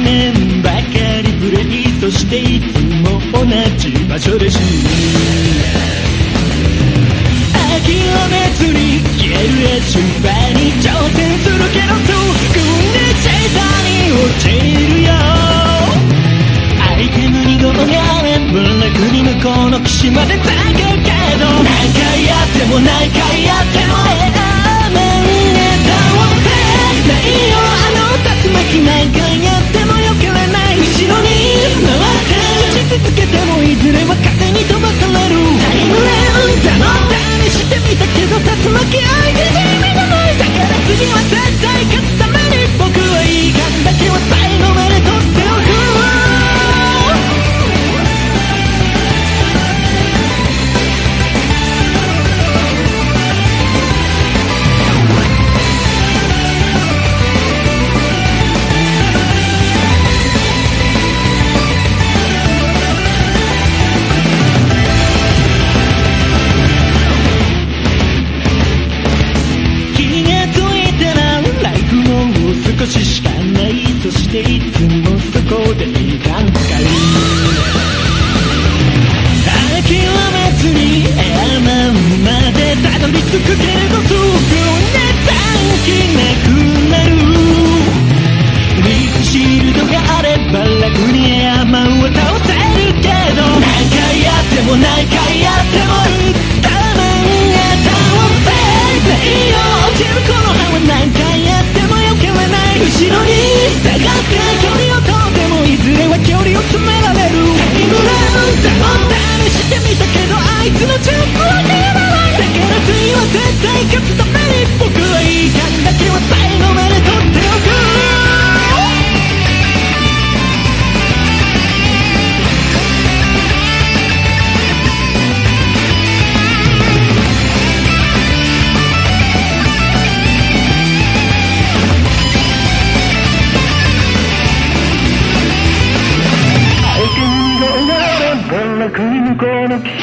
年ばかりブレイそしていつも同じ場所で死ぬ諦めずに消えるへ瞬間に挑戦するけどそう組んでシに落ちるよアイテムにゴムが円分楽に向こうの岸までだけけど何回やっても何回やっても bakın konup